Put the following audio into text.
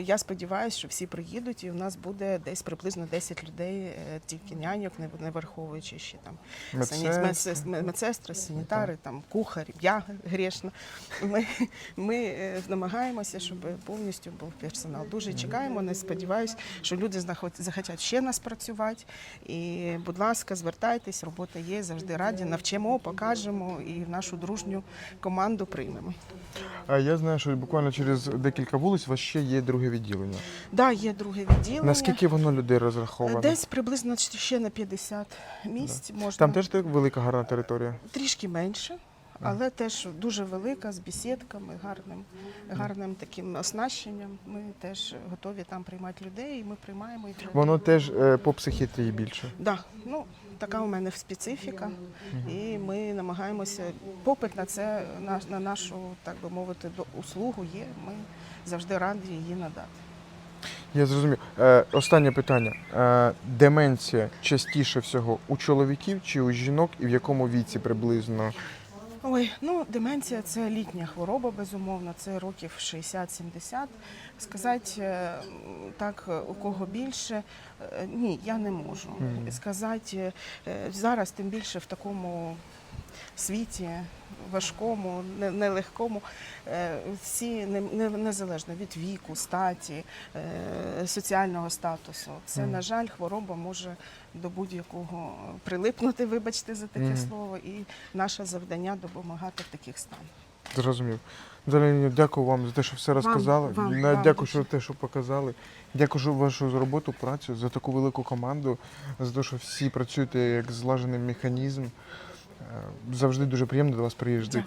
Я сподіваюся, що всі приїдуть, і у нас буде десь приблизно 10 людей, е, тільки няньок, не- враховуючи ще там Медсестри. медсестри, санітари, там кухарі, я грішна. Ми, ми е, намагаємося, щоб повністю був персонал. Дуже чекаємо. Не сподіваюся, що люди захотять ще нас працювати. І, будь ласка, звертайтесь, робота є, завжди раді. Навчимо, покажемо і в нашу дружню команду приймемо. А я знаю, що буквально через декілька вулиць у вас ще є друге відділення. Да, є друге відділення. Наскільки воно людей розраховане? Десь приблизно ще на 50 місць можна. Там теж велика гарна територія. трішки менше, але теж дуже велика з бесідками, гарним, гарним таким оснащенням. Ми теж готові там приймати людей, і ми приймаємо їх. Воно теж е, по психіатрії більше. Да, ну така у мене специфіка, і ми намагаємося. Попит на це на, на нашу, так би мовити, до- услугу є. Ми завжди раді її надати. Я зрозумів. Е, останнє питання. Е, деменція частіше всього у чоловіків чи у жінок, і в якому віці приблизно? Ой, ну деменція це літня хвороба, безумовно, це років 60-70. Сказати е, так, у кого більше, е, ні, я не можу. Сказати е, зараз, тим більше в такому світі важкому, не- нелегкому, е, всі не- не- незалежно від віку, статі, е, соціального статусу. Це, на жаль, хвороба може до будь-якого прилипнути, вибачте за таке слово, і наше завдання допомагати в таких станах. Зрозумів. Взагалі, дякую вам за те, що все розказали. вам, вам дякую, що те, що показали. Дякую за вашу роботу, працю, за таку велику команду, за те, що всі працюєте як злажений механізм. Завжди дуже приємно до вас приїжджати.